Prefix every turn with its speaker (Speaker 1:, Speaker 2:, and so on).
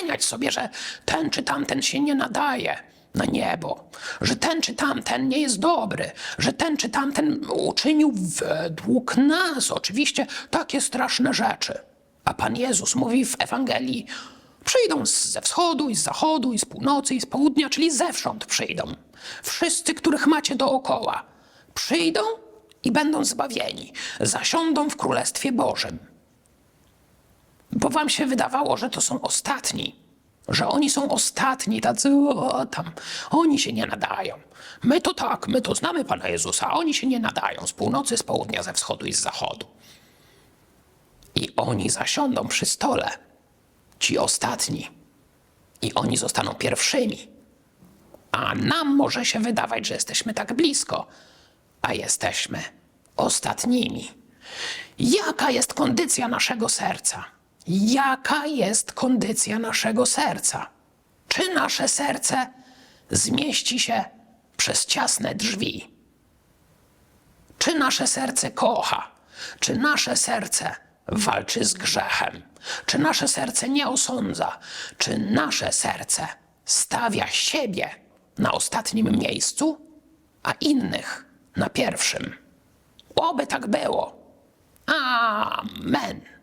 Speaker 1: oceniać sobie, że ten czy tamten się nie nadaje na niebo, że ten czy tamten nie jest dobry, że ten czy tamten uczynił według nas oczywiście takie straszne rzeczy. A Pan Jezus mówi w Ewangelii, przyjdą ze wschodu i z zachodu i z północy i z południa, czyli zewsząd przyjdą. Wszyscy, których macie dookoła, przyjdą i będą zbawieni, zasiądą w Królestwie Bożym. Bo wam się wydawało, że to są ostatni, że oni są ostatni, tacy o, tam, oni się nie nadają. My to tak, my to znamy Pana Jezusa, a oni się nie nadają z północy, z południa, ze wschodu i z zachodu. I oni zasiądą przy stole, ci ostatni, i oni zostaną pierwszymi. A nam może się wydawać, że jesteśmy tak blisko, a jesteśmy ostatnimi. Jaka jest kondycja naszego serca? Jaka jest kondycja naszego serca? Czy nasze serce zmieści się przez ciasne drzwi? Czy nasze serce kocha? Czy nasze serce walczy z grzechem? Czy nasze serce nie osądza? Czy nasze serce stawia siebie na ostatnim miejscu, a innych na pierwszym? Oby tak było. Amen.